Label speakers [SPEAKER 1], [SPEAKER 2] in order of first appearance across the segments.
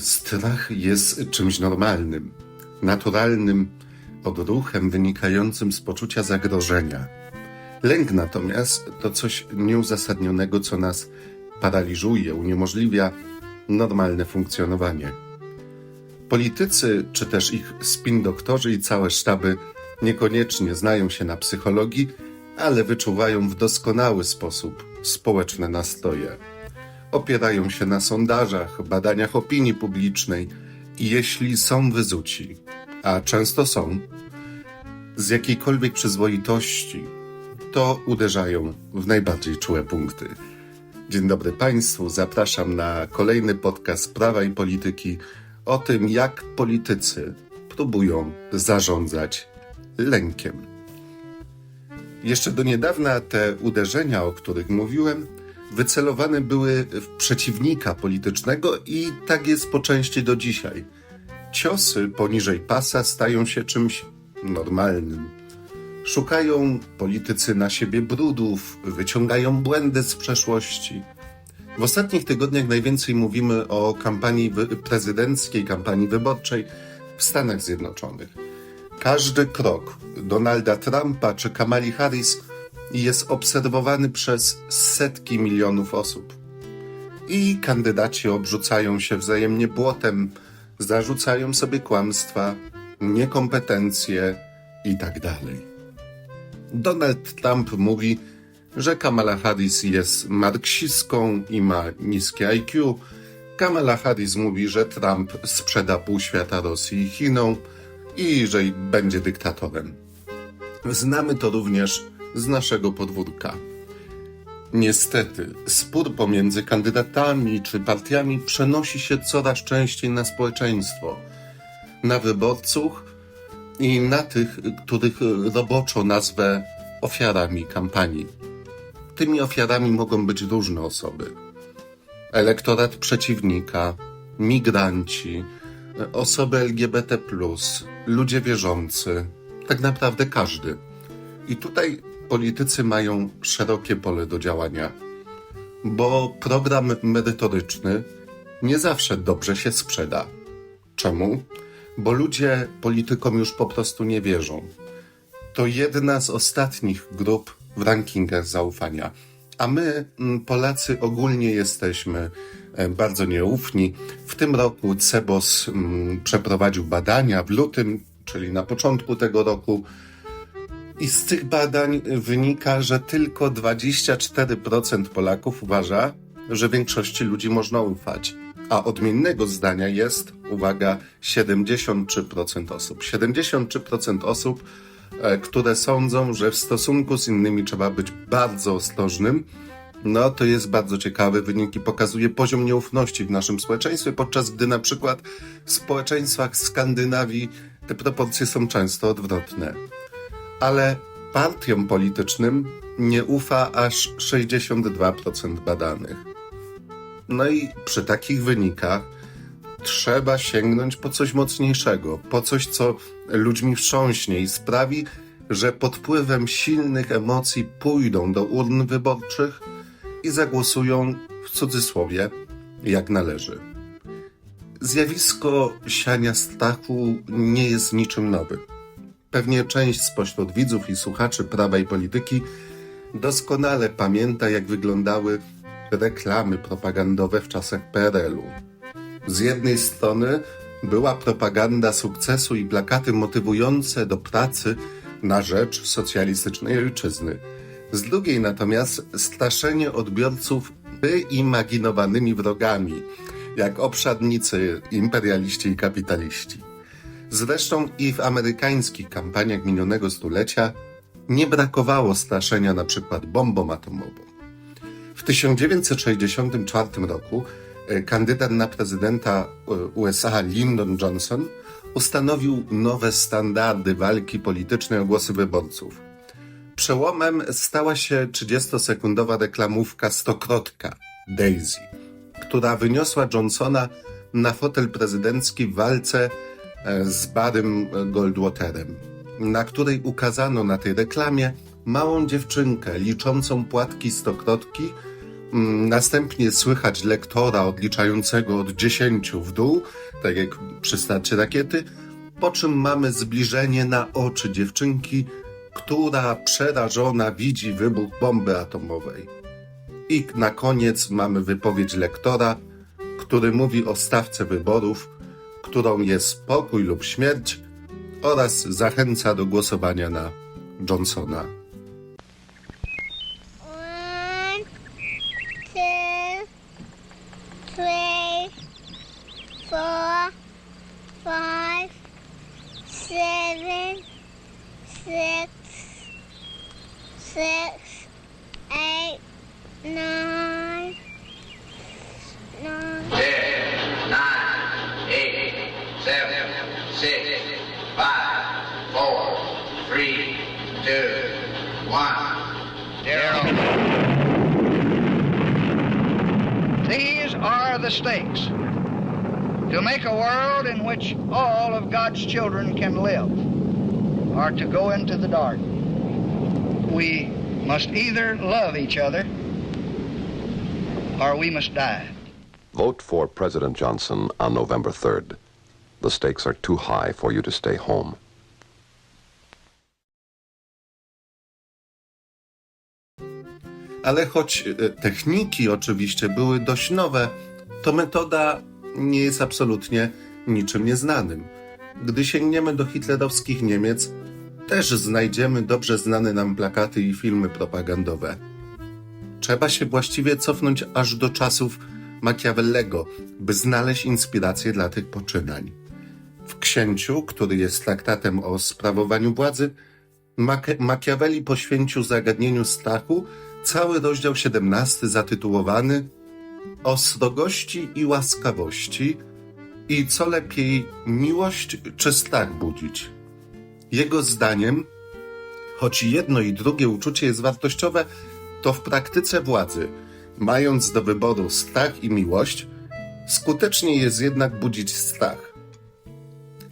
[SPEAKER 1] Strach jest czymś normalnym, naturalnym odruchem wynikającym z poczucia zagrożenia. Lęk natomiast to coś nieuzasadnionego, co nas paraliżuje, uniemożliwia normalne funkcjonowanie. Politycy, czy też ich spin doktorzy i całe sztaby niekoniecznie znają się na psychologii, ale wyczuwają w doskonały sposób społeczne nastroje. Opierają się na sondażach, badaniach opinii publicznej i jeśli są wyzuci, a często są, z jakiejkolwiek przyzwoitości, to uderzają w najbardziej czułe punkty. Dzień dobry Państwu, zapraszam na kolejny podcast Prawa i Polityki o tym, jak politycy próbują zarządzać lękiem. Jeszcze do niedawna te uderzenia, o których mówiłem, wycelowane były w przeciwnika politycznego i tak jest po części do dzisiaj. Ciosy poniżej pasa stają się czymś normalnym. Szukają politycy na siebie brudów, wyciągają błędy z przeszłości. W ostatnich tygodniach najwięcej mówimy o kampanii prezydenckiej, kampanii wyborczej w Stanach Zjednoczonych. Każdy krok Donalda Trumpa czy Kamali Harris jest obserwowany przez setki milionów osób. I kandydaci obrzucają się wzajemnie błotem, zarzucają sobie kłamstwa, niekompetencje i tak. Donald Trump mówi, że Kamala Harris jest marksistką i ma niskie IQ. Kamala Harris mówi, że Trump sprzeda pół świata Rosji i Chinom i że będzie dyktatorem. Znamy to również z naszego podwórka. Niestety, spór pomiędzy kandydatami czy partiami przenosi się coraz częściej na społeczeństwo, na wyborców i na tych, których roboczo nazwę ofiarami kampanii. Tymi ofiarami mogą być różne osoby. Elektorat przeciwnika, migranci, osoby LGBT, ludzie wierzący, tak naprawdę każdy. I tutaj politycy mają szerokie pole do działania, bo program merytoryczny nie zawsze dobrze się sprzeda. Czemu? Bo ludzie politykom już po prostu nie wierzą. To jedna z ostatnich grup w rankingach zaufania. A my, mm, Polacy, ogólnie jesteśmy e, bardzo nieufni. W tym roku CEBOS mm, przeprowadził badania w lutym, czyli na początku tego roku, i z tych badań wynika, że tylko 24% Polaków uważa, że większości ludzi można ufać. A odmiennego zdania jest, uwaga, 73% osób. 73% osób, e, które sądzą, że w stosunku z innymi trzeba być bardzo ostrożnym. No to jest bardzo ciekawy wynik i pokazuje poziom nieufności w naszym społeczeństwie, podczas gdy na przykład w społeczeństwach Skandynawii te proporcje są często odwrotne ale partiom politycznym nie ufa aż 62% badanych. No i przy takich wynikach trzeba sięgnąć po coś mocniejszego, po coś, co ludźmi wstrząśnie i sprawi, że pod wpływem silnych emocji pójdą do urn wyborczych i zagłosują w cudzysłowie jak należy. Zjawisko siania strachu nie jest niczym nowym. Pewnie część spośród widzów i słuchaczy prawa i polityki doskonale pamięta, jak wyglądały reklamy propagandowe w czasach PRL-u. Z jednej strony była propaganda sukcesu i plakaty motywujące do pracy na rzecz socjalistycznej ojczyzny. Z drugiej natomiast straszenie odbiorców wyimaginowanymi wrogami, jak obszarnicy, imperialiści i kapitaliści. Zresztą i w amerykańskich kampaniach minionego stulecia nie brakowało straszenia przykład bombą atomową. W 1964 roku e, kandydat na prezydenta e, USA Lyndon Johnson ustanowił nowe standardy walki politycznej o głosy wyborców. Przełomem stała się 30-sekundowa reklamówka Stokrotka Daisy, która wyniosła Johnsona na fotel prezydencki w walce z Barrym Goldwaterem, na której ukazano na tej reklamie małą dziewczynkę liczącą płatki stokrotki Mm, Następnie słychać lektora odliczającego od 10 w dół, tak jak przy starcie rakiety, po czym mamy zbliżenie na oczy dziewczynki, która przerażona widzi wybuch bomby atomowej. I na koniec mamy wypowiedź lektora, który mówi o stawce wyborów, którą jest pokój lub śmierć oraz zachęca do głosowania na Johnsona.
[SPEAKER 2] Two, three, four, five, seven, six,
[SPEAKER 3] These are the stakes to make a world in which all of God's children can live or to go into the dark. We must either love each other or we must die.
[SPEAKER 4] Vote for President Johnson on November 3rd. The stakes are too high for you to stay home.
[SPEAKER 1] Ale choć techniki oczywiście były dość nowe, to metoda nie jest absolutnie niczym nieznanym. Gdy sięgniemy do hitlerowskich Niemiec, też znajdziemy dobrze znane nam plakaty i filmy propagandowe. Trzeba się właściwie cofnąć aż do czasów Machiavellego, by znaleźć inspirację dla tych poczynań. W Księciu, który jest traktatem o sprawowaniu władzy, Machiavelli poświęcił zagadnieniu strachu cały rozdział 17 zatytułowany O srogości i łaskawości i co lepiej miłość czy strach budzić. Jego zdaniem, choć jedno i drugie uczucie jest wartościowe, to w praktyce władzy, mając do wyboru strach i miłość, skutecznie jest jednak budzić strach.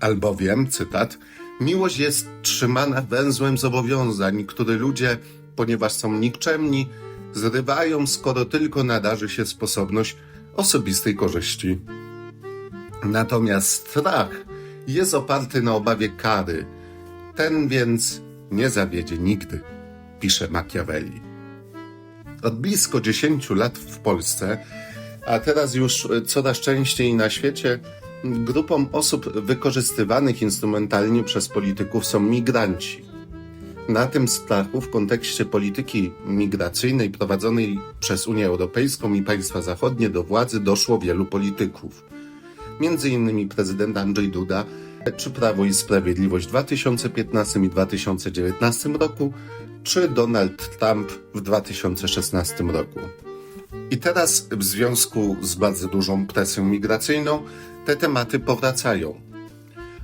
[SPEAKER 1] Albowiem, cytat, miłość jest trzymana węzłem zobowiązań, które ludzie, ponieważ są nikczemni, zrywają, skoro tylko nadarzy się sposobność osobistej korzyści. Natomiast strach jest oparty na obawie kary. Ten więc nie zawiedzie nigdy, pisze Machiavelli. Od blisko 10 lat w Polsce, a teraz już coraz częściej na świecie, grupą osób wykorzystywanych instrumentalnie przez polityków są migranci. Na tym strachu w kontekście polityki migracyjnej prowadzonej przez Unię Europejską i państwa zachodnie do władzy doszło wielu polityków. Między innymi prezydent Andrzej Duda czy Prawo i Sprawiedliwość w 2015 i 2019 roku, czy Donald Trump w 2016 roku. I teraz w związku z bardzo dużą presją migracyjną te tematy powracają.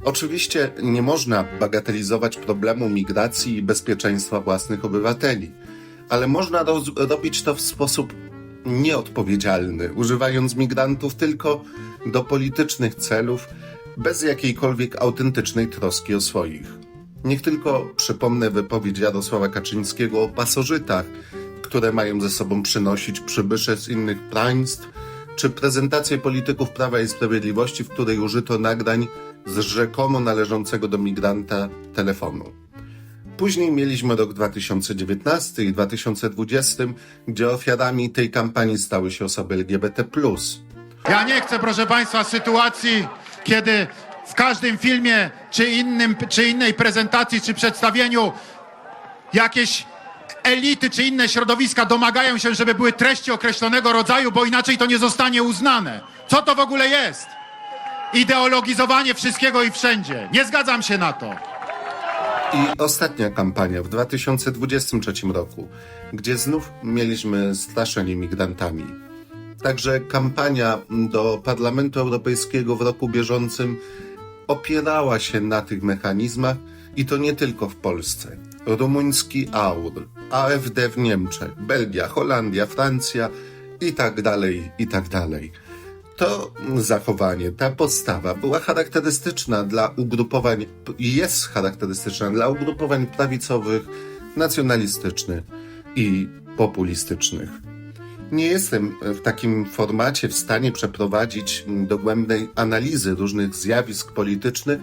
[SPEAKER 1] Oczywiście nie można bagatelizować problemu migracji i bezpieczeństwa własnych obywateli, ale można robić to w sposób nieodpowiedzialny, używając migrantów tylko do politycznych celów, bez jakiejkolwiek autentycznej troski o swoich. Niech tylko przypomnę wypowiedź Jarosława Kaczyńskiego o pasożytach, które mają ze sobą przynosić przybysze z innych państw, czy prezentację polityków Prawa i Sprawiedliwości, w której użyto nagrań z rzekomo należącego do migranta telefonu. Później mieliśmy rok 2019 i 2020, gdzie ofiarami tej kampanii stały się osoby LGBT.
[SPEAKER 5] Ja nie chcę, proszę Państwa, sytuacji, kiedy w każdym filmie, czy, innym, czy innej prezentacji, czy przedstawieniu jakieś elity, czy inne środowiska domagają się, żeby były treści określonego rodzaju, bo inaczej to nie zostanie uznane. Co to w ogóle jest? Ideologizowanie wszystkiego i wszędzie. Nie zgadzam się na to.
[SPEAKER 1] I ostatnia kampania w 2023 roku, gdzie znów mieliśmy straszenie migrantami. Także kampania do Parlamentu Europejskiego w roku bieżącym opierała się na tych mechanizmach i to nie tylko w Polsce. Rumuński AUR, AfD w Niemczech, Belgia, Holandia, Francja i tak dalej, i tak dalej. To zachowanie, ta postawa była charakterystyczna dla ugrupowań, jest charakterystyczna dla ugrupowań prawicowych, nacjonalistycznych i populistycznych. Nie jestem w takim formacie w stanie przeprowadzić dogłębnej analizy różnych zjawisk politycznych,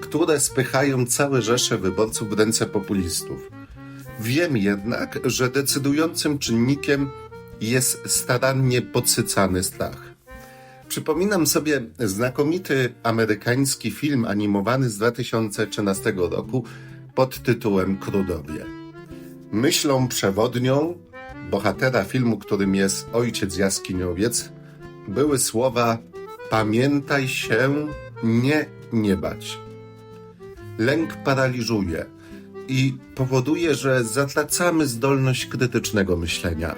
[SPEAKER 1] które spychają całe rzesze wyborców w ręce populistów. Wiem jednak, że decydującym czynnikiem jest starannie podsycany strach. Przypominam sobie znakomity amerykański film animowany z 2013 roku pod tytułem Królowie. Myślą przewodnią bohatera filmu, którym jest ojciec jaskiniowiec, były słowa Pamiętaj się, nie nie bać. Lęk paraliżuje i powoduje, że zatracamy zdolność krytycznego myślenia.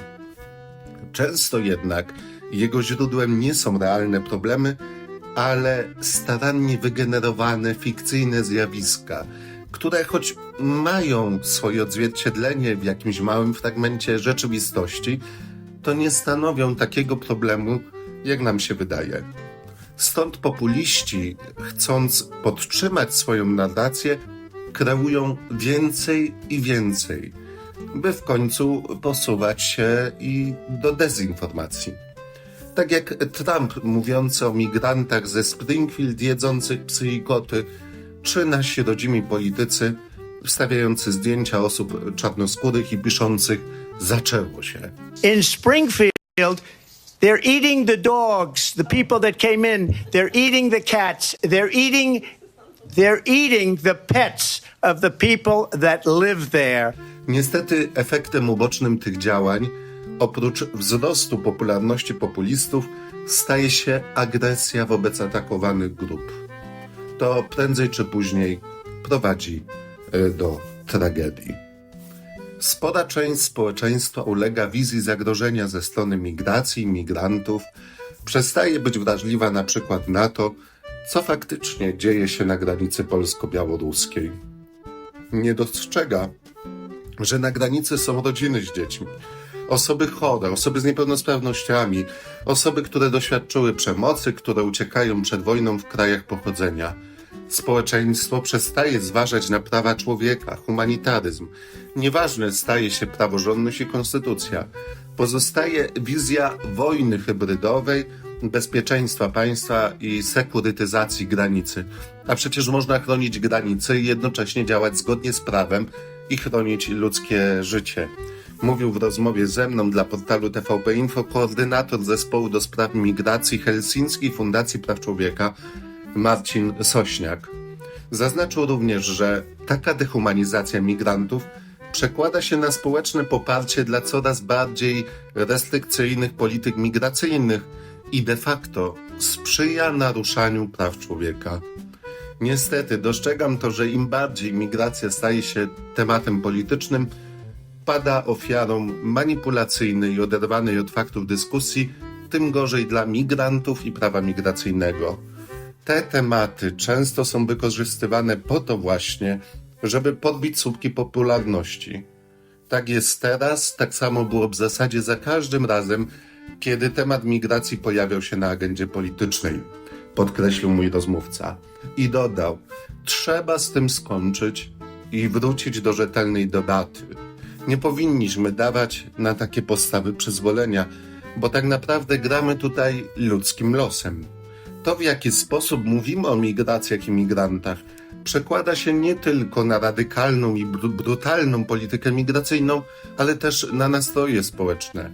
[SPEAKER 1] Często jednak jego źródłem nie są realne problemy, ale starannie wygenerowane fikcyjne zjawiska, które choć mają swoje odzwierciedlenie w jakimś małym fragmencie rzeczywistości, to nie stanowią takiego problemu, jak nam się wydaje. Stąd populiści, chcąc podtrzymać swoją narrację, kreują więcej i więcej, by w końcu posuwać się i do dezinformacji. Tak jak Trump mówiący o migrantach ze Springfield jedzących psy i koty, czy nasi rodzimi politycy wstawiający zdjęcia osób czarnoskórych i piszących zaczęło się.
[SPEAKER 6] in Springfield, they're eating the dogs, the people that came in, they're eating the cats, they're eating they're eating the pets of the people that live there.
[SPEAKER 1] Niestety efektem ubocznym tych działań, oprócz wzrostu popularności populistów, staje się agresja wobec atakowanych grup. To prędzej czy później prowadzi e, do tragedii. Spora część społeczeństwa ulega wizji zagrożenia ze strony migracji, migrantów, przestaje być wrażliwa na przykład na to, co faktycznie dzieje się na granicy polsko-białoruskiej. Nie dostrzega, że na granicy są rodziny z dziećmi, osoby chore, osoby z niepełnosprawnościami, osoby, które doświadczyły przemocy, które uciekają przed wojną w krajach pochodzenia. Społeczeństwo przestaje zważać na prawa człowieka, humanitaryzm. Nieważne staje się praworządność i konstytucja. Pozostaje wizja wojny hybrydowej, bezpieczeństwa państwa i sekurytyzacji granicy. A przecież można chronić granice i jednocześnie działać zgodnie z prawem i chronić ludzkie życie. Mówił w rozmowie ze mną dla portalu TVP Info koordynator zespołu do spraw migracji Helsińskiej Fundacji Praw Człowieka Marcin Sośniak. Zaznaczył również, że taka dehumanizacja migrantów przekłada się na społeczne poparcie dla coraz bardziej restrykcyjnych polityk migracyjnych i de facto sprzyja naruszaniu praw człowieka. Niestety dostrzegam to, że im bardziej migracja staje się tematem politycznym, pada ofiarą manipulacyjnej i oderwanej od faktów dyskusji, tym gorzej dla migrantów i prawa migracyjnego. Te tematy często są wykorzystywane po to właśnie, żeby podbić słupki popularności. Tak jest teraz, tak samo było w zasadzie za każdym razem, kiedy temat migracji pojawiał się na agendzie politycznej, podkreślił mój rozmówca. I dodał: Trzeba z tym skończyć i wrócić do rzetelnej debaty. Nie powinniśmy dawać na takie postawy przyzwolenia, bo tak naprawdę gramy tutaj ludzkim losem. To, w jaki sposób mówimy o migracjach i migrantach, przekłada się nie tylko na radykalną i bru- brutalną politykę migracyjną, ale też na nastroje społeczne,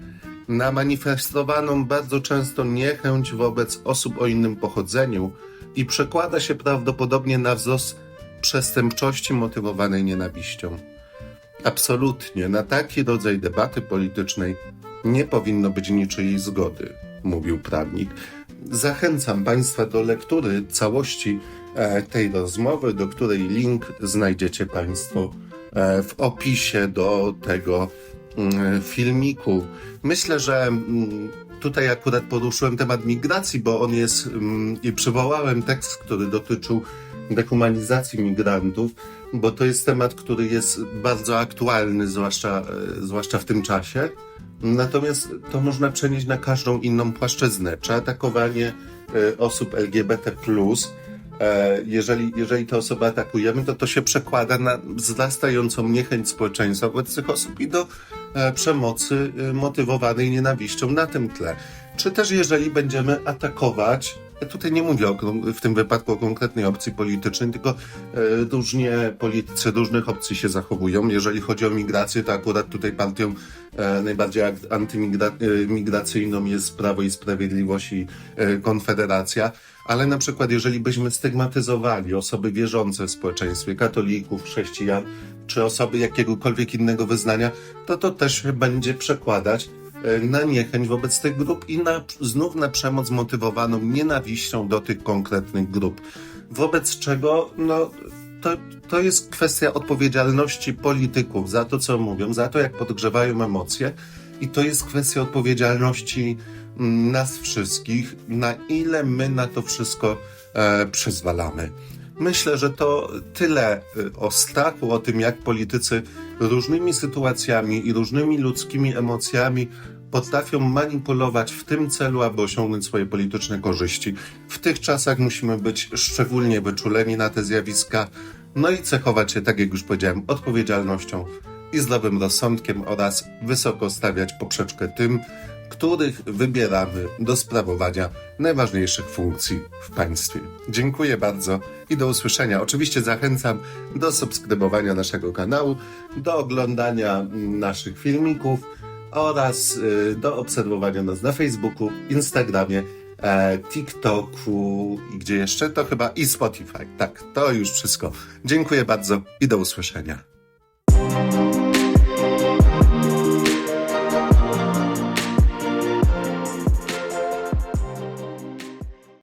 [SPEAKER 1] na manifestowaną bardzo często niechęć wobec osób o innym pochodzeniu i przekłada się prawdopodobnie na wzrost przestępczości motywowanej nienawiścią. Absolutnie na taki rodzaj debaty politycznej nie powinno być niczyjej zgody, mówił prawnik. Zachęcam Państwa do lektury całości e, tej rozmowy, do której link znajdziecie Państwo e, w opisie do tego mm, filmiku. Myślę, że mm, tutaj akurat poruszyłem temat migracji, bo on jest mm, i przywołałem tekst, który dotyczył dehumanizacji migrantów, bo to jest temat, który jest bardzo aktualny, zwłaszcza, e, zwłaszcza w tym czasie. Natomiast to można przenieść na każdą inną płaszczyznę. Czy atakowanie e, osób LGBT, e, jeżeli, jeżeli te osoby atakujemy, to to się przekłada na wzrastającą niechęć społeczeństwa wobec tych osób i do przemocy motywowanej nienawiścią na tym tle. Czy też jeżeli będziemy atakować, tutaj nie mówię o, w tym wypadku o konkretnej opcji politycznej, tylko e, różnie politycy różnych opcji się zachowują. Jeżeli chodzi o migrację, to akurat tutaj partią e, najbardziej antymigracyjną jest Prawo i Sprawiedliwość i e, Konfederacja. Ale na przykład, jeżeli byśmy stygmatyzowali osoby wierzące w społeczeństwie, katolików, chrześcijan, czy osoby jakiegokolwiek innego wyznania, to to też będzie przekładać e, na niechęć wobec tych grup i na, znów na przemoc motywowaną nienawiścią do tych konkretnych grup. Wobec czego, no, to, to jest kwestia odpowiedzialności polityków za to, co mówią, za to, jak podgrzewają emocje. I to jest kwestia odpowiedzialności mm, nas wszystkich, na ile my na to wszystko e, przyzwalamy. Myślę, że to tyle y, o strachu, o tym, jak politycy różnymi sytuacjami i różnymi ludzkimi emocjami potrafią manipulować w tym celu, aby osiągnąć swoje polityczne korzyści. W tych czasach musimy być szczególnie wyczuleni na te zjawiska, no i cechować się, tak jak już powiedziałem, odpowiedzialnością i zdrowym rozsądkiem oraz wysoko stawiać poprzeczkę tym, których wybieramy do sprawowania najważniejszych funkcji w państwie. Dziękuję bardzo i do usłyszenia. Oczywiście zachęcam do subskrybowania naszego kanału, do oglądania naszych filmików oraz y, do obserwowania nas na Facebooku, Instagramie, e, TikToku i gdzie jeszcze? To chyba i Spotify. Tak, to już wszystko. Dziękuję bardzo i do usłyszenia.